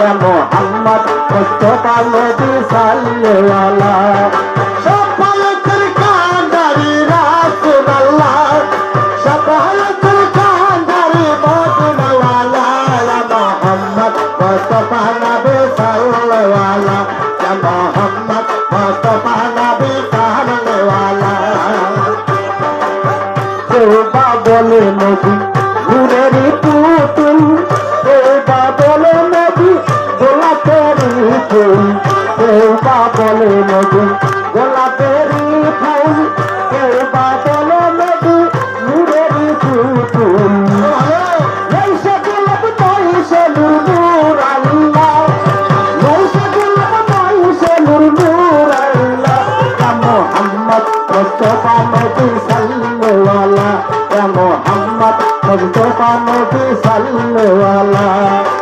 রাজা মোহাম্মদ মুস্তফা নবী সাল্লাল্লাহ? সফলতের কান্দারি রাসূলুল্লাহ। সফলতের কান্দারি বদনওয়ালা মোহাম্মদ মুস্তফা নবী সাল্লাল্লাহ? যা মোহাম্মদ মুস্তফা নবী সাল্লাল্লাহ? যে বাবলে কেউ বা বলে নদী গোলাপেরই ফুল কেউ বা বলে নদী নুরেরই ফুল ফুল Mustafa Nabi Sallallahu Alaihi Wasallam Ya Muhammad Mustafa Nabi Sallallahu Alaihi Wasallam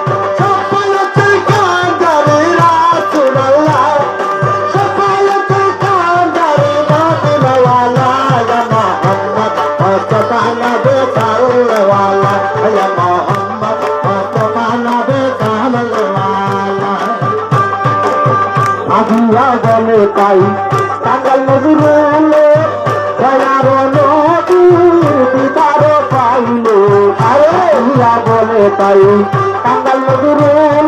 দিয়া বলে তাই টাঙ্গাল নজরুল দয়ার নদীর বিতার পাইল। আরে দিয়া বলে তাই। টাঙ্গাল নজরুল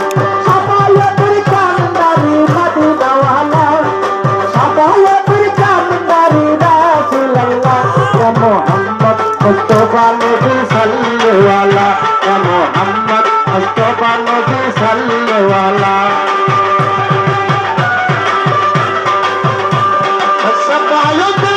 সাল্লাল্লাহু আলা মুহাম্মদ মুস্তাফা নবী সাল্লাল্লাহু সবাই